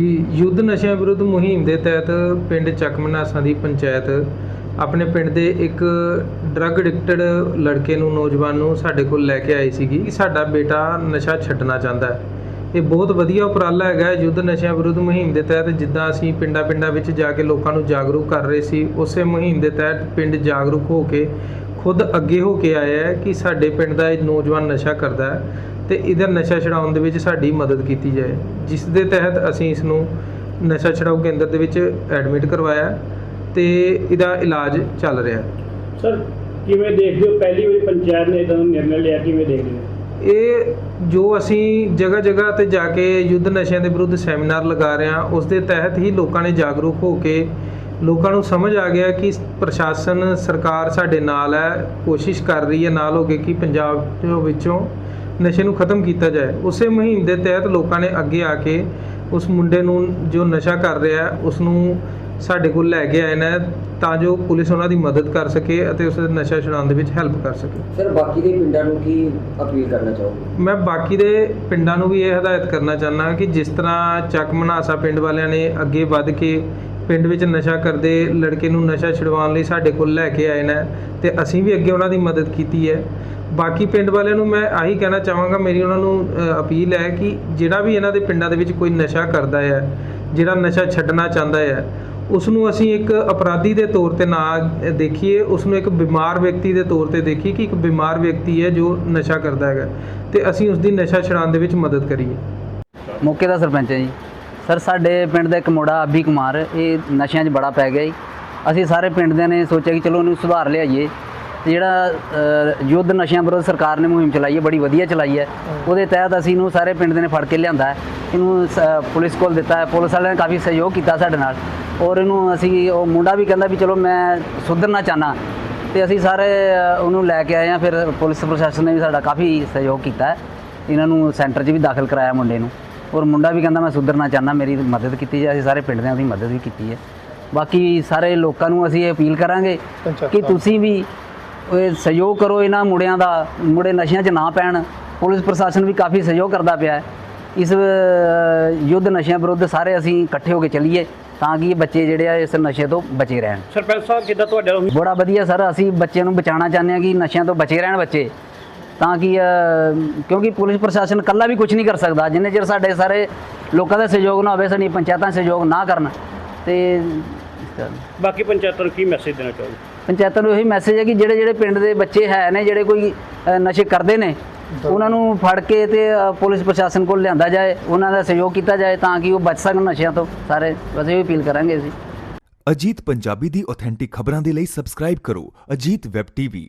ਯੁੱਧ ਨਸ਼ਿਆਂ ਵਿਰੁੱਧ ਮੁਹਿੰਮ ਦੇ ਤਹਿਤ ਪਿੰਡ ਚੱਕਮਨਾਸਾਂ ਦੀ ਪੰਚਾਇਤ ਆਪਣੇ ਪਿੰਡ ਦੇ ਇੱਕ ਡਰੱਗ ਐਡਿਕਟਡ ਲੜਕੇ ਨੂੰ, ਨੌਜਵਾਨ ਨੂੰ ਸਾਡੇ ਕੋਲ ਲੈ ਕੇ ਆਈ ਸੀਗੀ ਕਿ ਸਾਡਾ ਬੇਟਾ ਨਸ਼ਾ ਛੱਡਣਾ ਚਾਹੁੰਦਾ ਹੈ। ਇਹ ਬਹੁਤ ਵਧੀਆ ਉਪਰਾਲਾ ਹੈਗਾ ਯੁੱਧ ਨਸ਼ਿਆਂ ਵਿਰੁੱਧ ਮੁਹਿੰਮ ਦੇ ਤਹਿਤ, ਜਿੱਦਾਂ ਅਸੀਂ ਪਿੰਡਾਂ ਪਿੰਡਾਂ ਵਿੱਚ ਜਾ ਕੇ ਲੋਕਾਂ ਨੂੰ ਜਾਗਰੂਕ ਕਰ ਰਹੇ ਸੀ, ਉਸੇ ਮੁਹਿੰਮ ਦੇ ਤਹਿਤ ਪਿੰਡ ਜਾਗਰੂਕ ਹੋ ਕੇ ਖੁਦ ਅੱਗੇ ਹੋ ਕੇ ਆਇਆ ਹੈ ਕਿ ਸਾਡੇ ਪਿੰਡ ਦਾ ਇਹ ਨੌਜਵਾਨ ਨਸ਼ਾ ਕਰਦਾ ਹੈ। ਤੇ ਇਹਦਾ ਨਸ਼ਾ ਛਡਾਉਣ ਦੇ ਵਿੱਚ ਸਾਡੀ ਮਦਦ ਕੀਤੀ ਜਾਏ। ਜਿਸ ਦੇ ਤਹਿਤ ਅਸੀਂ ਇਸ ਨੂੰ ਨਸ਼ਾ ਛਡਾਊ ਕੇਂਦਰ ਦੇ ਵਿੱਚ ਐਡਮਿਟ ਕਰਵਾਇਆ ਤੇ ਇਹਦਾ ਇਲਾਜ ਚੱਲ ਰਿਹਾ। ਸਰ ਕਿਵੇਂ ਦੇਖਦੇ ਹੋ? ਪਹਿਲੀ ਵਾਰੀ ਪੰਚਾਇਤ ਨੇ ਇਦਾਂ ਦਾ ਨਿਰਣਾ ਲਿਆ ਕਿਵੇਂ ਦੇਖਦੇ ਹੋ? ਇਹ ਜੋ ਅਸੀਂ ਜਗ੍ਹਾ ਜਗ੍ਹਾ ਤੇ ਜਾ ਕੇ ਯੁੱਧ ਨਸ਼ਿਆਂ ਦੇ ਵਿਰੁੱਧ ਸੈਮੀਨਾਰ ਲਗਾ ਰਹੇ ਹਾਂ ਉਸ ਦੇ ਤਹਿਤ ਹੀ ਲੋਕਾਂ ਨੇ ਜਾਗਰੂਕ ਹੋ ਕੇ ਲੋਕਾਂ ਨੂੰ ਸਮਝ ਆ ਗਿਆ ਕਿ ਪ੍ਰਸ਼ਾਸਨ ਸਰਕਾਰ ਸਾਡੇ ਨਾਲ ਹੈ ਕੋਸ਼ਿਸ਼ ਕਰ ਰਹੀ ਹੈ ਨਾਲ ਹੋ ਕੇ ਕਿ ਪੰਜਾਬ ਦੇ ਵਿੱਚੋਂ ਨਸ਼ੇ ਨੂੰ ਖਤਮ ਕੀਤਾ ਜਾਏ। ਉਸੇ ਮੁਹਿੰਮ ਦੇ ਤਹਿਤ ਲੋਕਾਂ ਨੇ ਅੱਗੇ ਆ ਕੇ ਉਸ ਮੁੰਡੇ ਨੂੰ ਜੋ ਨਸ਼ਾ ਕਰ ਰਿਹਾ ਹੈ ਉਸ ਨੂੰ ਸਾਡੇ ਕੋਲ ਲੈ ਕੇ ਆਏ ਨੇ ਤਾਂ ਜੋ ਪੁਲਿਸ ਉਹਨਾਂ ਦੀ ਮਦਦ ਕਰ ਸਕੇ ਅਤੇ ਉਸ ਦਾ ਨਸ਼ਾ ਛੁਡਾਉਣ ਦੇ ਵਿੱਚ ਹੈਲਪ ਕਰ ਸਕੇ। ਸਰ ਬਾਕੀ ਦੇ ਪਿੰਡਾਂ ਨੂੰ ਕੀ ਅਪੀਲ ਕਰਨਾ ਚਾਹੋਗੇ? ਮੈਂ ਬਾਕੀ ਦੇ ਪਿੰਡਾਂ ਨੂੰ ਵੀ ਇਹ ਹਦਾਇਤ ਕਰਨਾ ਚਾਹੁੰਦਾ ਕਿ ਜਿਸ ਤਰ੍ਹਾਂ ਚੱਕ ਮਨਾਸਾ ਪਿੰਡ ਵਾਲਿਆਂ ਨੇ ਅੱਗੇ ਵੱਧ ਕੇ ਪਿੰਡ ਵਿੱਚ ਨਸ਼ਾ ਕਰਦੇ ਲੜਕੇ ਨੂੰ ਨਸ਼ਾ ਛੁਡਵਾਉਣ ਲਈ ਸਾਡੇ ਕੋਲ ਲੈ ਕੇ ਆਏ ਨੇ ਤੇ ਅਸੀਂ ਵੀ ਅੱਗੇ ਉਹਨਾਂ ਦੀ ਮਦਦ ਕੀਤੀ ਹੈ। ਬਾਕੀ ਪਿੰਡ ਵਾਲਿਆਂ ਨੂੰ ਮੈਂ ਆਹੀ ਕਹਿਣਾ ਚਾਹਾਂਗਾ, ਮੇਰੀ ਉਹਨਾਂ ਨੂੰ ਅਪੀਲ ਹੈ ਕਿ ਜਿਹੜਾ ਵੀ ਇਹਨਾਂ ਦੇ ਪਿੰਡਾਂ ਦੇ ਵਿੱਚ ਕੋਈ ਨਸ਼ਾ ਕਰਦਾ ਹੈ, ਜਿਹੜਾ ਨਸ਼ਾ ਛੱਡਣਾ ਚਾਹੁੰਦਾ ਹੈ ਉਸ ਨੂੰ ਅਸੀਂ ਇੱਕ ਅਪਰਾਧੀ ਦੇ ਤੌਰ ਤੇ ਨਾ ਦੇਖੀਏ ਉਸ ਨੂੰ ਇੱਕ ਬਿਮਾਰ ਵਿਅਕਤੀ ਦੇ ਤੌਰ ਤੇ ਦੇਖੀਏ ਕਿ ਇੱਕ ਬਿਮਾਰ ਵਿਅਕਤੀ ਹੈ ਜੋ ਨਸ਼ਾ ਕਰਦਾ ਹੈਗਾ ਤੇ ਅਸੀਂ ਉਸ ਦੀ ਨਸ਼ਾ ਛੁਡਾਉਣ ਦੇ ਵਿੱਚ ਮਦਦ ਕਰੀਏ। ਮੌਕੇ ਦਾ ਸਰਪੰਚ ਹੈ ਜੀ। ਸਰ ਸਾਡੇ ਪਿੰਡ ਦਾ ਇੱਕ ਮੁੰਡਾ ਅਭੀ ਕੁਮਾਰ ਇਹ ਨਸ਼ਿਆਂ 'ਚ ਬੜਾ ਪੈ ਗਿਆ ਜੀ। ਅਸੀਂ ਸਾਰੇ ਪਿੰਡ ਦੇ ਨੇ ਸੋਚਿਆ ਕਿ ਚਲੋ ਇਹਨੂੰ ਸੁਧਾਰ ਲਿਆਈਏ। ਤੇ ਜਿਹੜਾ ਯੁੱਧ ਨਸ਼ਿਆਂ ਵਿਰੁੱਧ ਸਰਕਾਰ ਨੇ ਮੁਹਿੰਮ ਚਲਾਈ ਹੈ ਬੜੀ ਵਧੀਆ ਚਲਾਈ ਹੈ। ਉਹਦੇ ਤਹਿਤ ਅਸੀਂ ਇਹਨੂੰ ਸਾਰੇ ਪਿੰਡ ਦੇ ਨੇ ਫੜ ਕੇ ਲਿਆਂਦਾ ਇਹਨੂੰ ਪੁਲਿਸ ਕੋਲ ਦਿੱਤਾ ਹੈ। ਪੁਲਿਸ ਵਾਲਿਆਂ ਨੇ ਕਾਫੀ ਸਹਿਯੋਗ ਕੀਤਾ ਸਾਡੇ ਨਾਲ। ਔਰ ਇਹਨੂੰ ਅਸੀਂ ਉਹ ਮੁੰਡਾ ਵੀ ਕਹਿੰਦਾ ਵੀ ਚਲੋ ਮੈਂ ਸੁਧਰਨਾ ਚਾਹਨਾ ਤੇ ਅਸੀਂ ਸਾਰੇ ਉਹਨੂੰ ਲੈ ਕੇ ਆਏ ਆ ਫਿਰ ਪੁਲਿਸ ਪ੍ਰਸ਼ਾਸਨ ਨੇ ਵੀ ਸਾਡਾ ਕਾਫੀ ਸਹਿਯੋਗ ਕੀਤਾ ਇਹਨਾਂ ਨੂੰ ਸੈਂਟਰ 'ਚ ਵੀ ਦਾਖਲ ਕਰਾਇਆ ਮੁੰਡੇ ਨੂੰ। ਔਰ ਮੁੰਡਾ ਵੀ ਕਹਿੰਦਾ ਮੈਂ ਸੁਧਰਨਾ ਚਾਹੁੰਦਾ ਮੇਰੀ ਮਦਦ ਕੀਤੀ ਜਾਏ ਅਸੀਂ ਸਾਰੇ ਪਿੰਡ ਦੇ ਉਹਦੀ ਮਦਦ ਵੀ ਕੀਤੀ ਹੈ। ਬਾਕੀ ਸਾਰੇ ਲੋਕਾਂ ਨੂੰ ਅਸੀਂ ਇਹ ਅਪੀਲ ਕਰਾਂਗੇ ਕਿ ਤੁਸੀਂ ਵੀ ਸਹਿਯੋਗ ਕਰੋ ਇਹਨਾਂ ਮੁੰਡਿਆਂ ਦਾ ਮੁੰਡੇ ਨਸ਼ਿਆਂ 'ਚ ਨਾ ਪੈਣ। ਪੁਲਿਸ ਪ੍ਰਸ਼ਾਸਨ ਵੀ ਕਾਫੀ ਸਹਿਯੋਗ ਕਰਦਾ ਪਿਆ ਹੈ। ਇਸ ਯੁੱਧ ਨਸ਼ਿਆਂ ਵਿਰੁੱਧ ਸਾਰੇ ਅਸੀਂ ਇਕੱਠੇ ਹੋ ਕੇ ਚੱਲੀਏ ਤਾਂ ਕਿ ਇਹ ਬੱਚੇ ਜਿਹੜੇ ਆ ਇਸ ਨਸ਼ੇ ਤੋਂ ਬਚੇ ਰਹਿਣ। ਸਰਪੰਚ ਸਾਹਿਬ ਕਿੱਦਾਂ ਤੁਹਾਡੇ ਵੱਲੋਂ ਬੜਾ ਵਧੀਆ ਸਰ ਅਸੀਂ ਬੱਚਿਆਂ ਨੂੰ ਬਚਾਉਣਾ ਚਾਹੁੰਦੇ ਹਾਂ ਕਿ ਨਸ਼ਿਆਂ ਤੋਂ ਬਚੇ ਰਹਿਣ ਬੱਚੇ। ਤਾਂ ਕਿ ਕਿਉਂਕਿ ਪੁਲਿਸ ਪ੍ਰਸ਼ਾਸਨ ਇਕੱਲਾ ਵੀ ਕੁਝ ਨਹੀਂ ਕਰ ਸਕਦਾ। ਜਿੰਨੇ ਚਿਰ ਸਾਡੇ ਸਾਰੇ ਲੋਕਾਂ ਦਾ ਸਹਿਯੋਗ ਨਾ ਹੋਵੇ ਸਾਡੀ ਪੰਚਾਇਤਾਂ ਸਹਿਯੋਗ ਨਾ ਕਰਨ ਤੇ ਬਾਕੀ ਪੰਚਾਇਤਾਂ ਨੂੰ ਕੀ ਮੈਸੇਜ ਦੇਣਾ ਚਾਹੋਗੇ? ਪੰਚਾਇਤਾਂ ਨੂੰ ਇਹੀ ਮੈਸੇਜ ਹੈ ਕਿ ਜਿਹੜੇ ਜਿਹੜੇ ਪਿੰਡ ਦੇ ਬੱਚੇ ਹੈ ਨੇ ਜਿਹੜੇ ਕੋਈ ਨਸ਼ੇ ਕਰਦੇ ਨੇ ਉਹਨਾਂ ਨੂੰ ਫੜ ਕੇ ਤੇ ਪੁਲਿਸ ਪ੍ਰਸ਼ਾਸਨ ਕੋਲ ਲਿਆਂਦਾ ਜਾਏ ਉਹਨਾਂ ਦਾ ਸਹਿਯੋਗ ਕੀਤਾ ਜਾਏ ਤਾਂ ਕਿ ਉਹ ਬਚ ਸਕਣ ਨਸ਼ਿਆਂ ਤੋਂ। ਸਾਰੇ ਬਸ ਇਹ ਅਪੀਲ ਕਰਾਂਗੇ ਅਸੀਂ। ਅਜੀਤ ਪੰਜਾਬੀ ਦੀ ਆਥੈਂਟਿਕ ਖਬਰਾਂ ਦੇ ਲਈ ਸਬਸਕ੍ਰਾਈਬ ਕਰੋ। Ajit web TV